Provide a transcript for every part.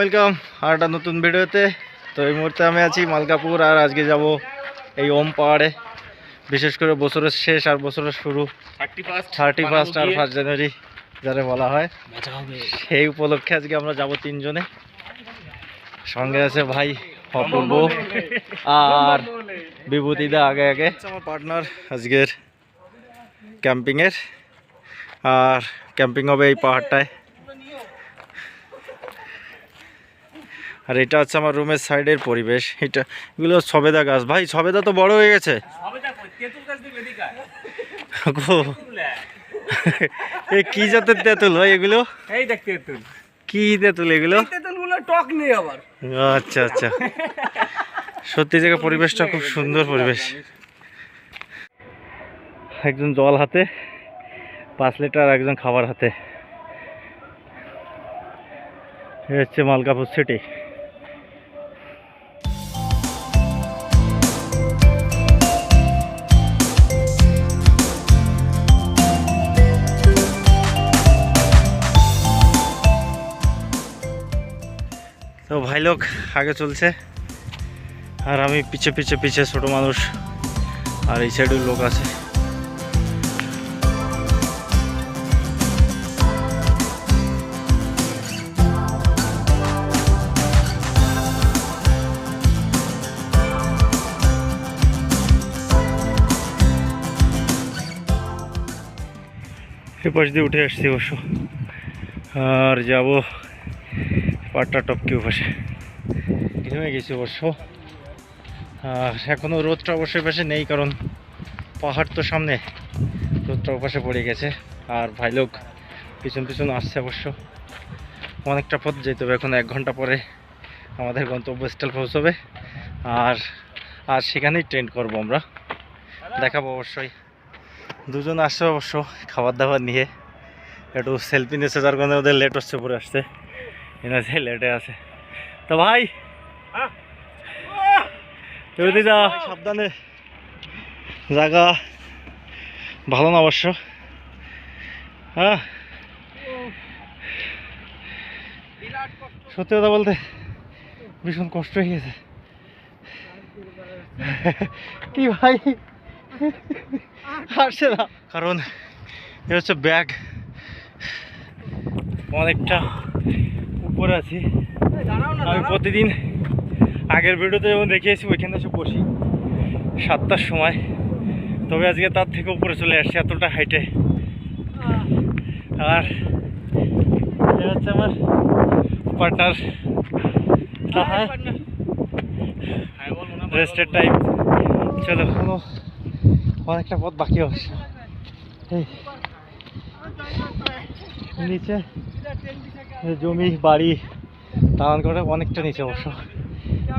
Welcome আর একটা নতুন ভিডিওতে। তো এই মুহূর্তে আমি আছি মালকাপুর আর আজকে যাব এই ওম পাহাড়ে। বিশেষ করে বছরের শেষ আর বছরের শুরু। থার্টি ফার্স্ট আর ফার্স্ট জানুয়ারি যারা বলা হয়। সেই উপলক্ষে আজকে আমরা যাব তিনজনে। সঙ্গে আছে ভাই অপূর্ব আর বিভূতিদা আগে আগে। আমার পার্টনার আজকের ক্যাম্পিংয়ের আর ক্যাম্পিং হবে এই পাহাড়টায়। আর এটা হচ্ছে আমার রুমের সাইডের পরিবেশ। এটা এগুলো সবেদা গাছ। ভাই সবেদা তো বড় হয়ে গেছে। এ কি জাতের তেঁতুল ভাই এগুলো? এই দেখ তেঁতুল। কি তেঁতুল এগুলো? তেঁতুলগুলো টক নেই আবার। আচ্ছা আচ্ছা। সত্যি জায়গা পরিবেশটা খুব সুন্দর পরিবেশ। একজন জল হাতে পাঁচ লিটার একজন খাবার হাতে। হচ্ছে মালকাপুর সিটি। ভাই লোক আগে চলছে। আর আমি পিছে পিছে পিছে ছোট মানুষ, আর এই সাইডের লোক আছে। এ পাশ দিয়ে উঠে আসছি অবশ্য। আর যাব পাট্টা টপকি পাশে ঘেমে গেছি অবশ্য। আর এখনও রোদটা অবশ্যই পাশে নেই, কারণ পাহাড় তো সামনে, রোদটা ওপাশে পড়ে গেছে। আর ভাই লোক পিছন পিছন আসছে অবশ্য। অনেকটা পথ যেতে হবে, এখন এক ঘণ্টা পরে আমাদের গন্তব্যস্থল পৌঁছবে। আর আর সেখানেই ট্রেন করব আমরা। দেখাবো অবশ্যই। দুজন আসছে অবশ্য খাবার দাবার নিয়ে। একটু সেলফি নিয়েছে যার কারণে ওদের লেট হচ্ছে পরে আসতে এনাছে লেটে আছে। তো ভাই এবারে যা। সাবধানে। জায়গা ভালো না অবশ্য। হ্যাঁ। সত্যি কথা বলতে ভীষণ কষ্ট হয়ে গেছে। কি ভাই? আসছে না। কারণ এ হচ্ছে ব্যাগ। অনেকটা উপরে আছি। আমি প্রতিদিন আগের ভিডিওতে যেমন দেখিয়েছি ওইখানে এসে বসি। সাতটার সময়। তবে আজকে তার থেকে উপরে চলে আসছি এতটা হাইটে আর হচ্ছে আমার পার্টনার রেস্টের টাইম চলো। কোনো অনেকটা পথ বাকি অবশ্য নিচে। জমি বাড়ি টান করে অনেকটা নিচে অবশ্য।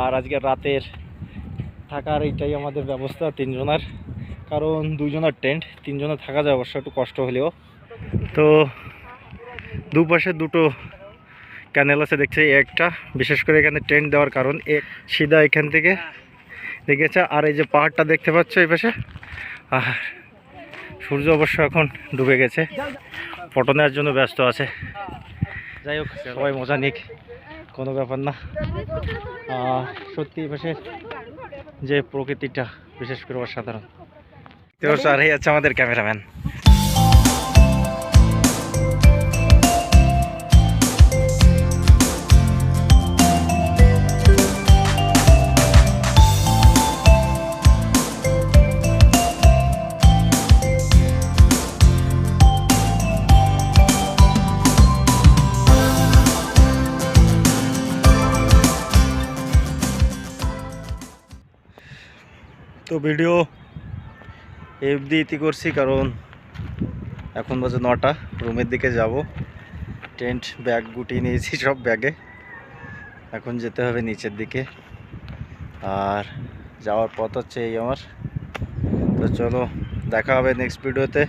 আর আজকে রাতের থাকার এইটাই আমাদের ব্যবস্থা তিনজনের। কারণ দুজনের টেন্ট তিনজনে থাকা যায় অবশ্য একটু কষ্ট হলেও। তো দুপাশে দুটো ক্যানেল আছে দেখছি, একটা, বিশেষ করে এখানে টেন্ট দেওয়ার কারণ। এক সিধা এখান থেকে দেখেছে, আর এই যে পাহাড়টা দেখতে পাচ্ছ এই পাশে? আর সূর্য অবশ্য এখন ডুবে গেছে। ফটো নেওয়ার জন্য ব্যস্ত আছে। যাই হোক সবাই মজা নিক কোনো ব্যাপার না। আর সত্যি পাশে যে প্রকৃতিটা বিশেষ করে অসাধারণ। তো স্যার এই আছে আমাদের ক্যামেরাম্যান। তো ভিডিও এফডি ইতি করছি, কারণ এখন বাজে নটা, রুমের দিকে যাব। টেন্ট, ব্যাগ গুটিয়ে নিয়েছি সব ব্যাগে। এখন যেতে হবে নিচের দিকে। আর যাওয়ার পথ হচ্ছে এই আমার। তো চলো, দেখা হবে নেক্সট ভিডিওতে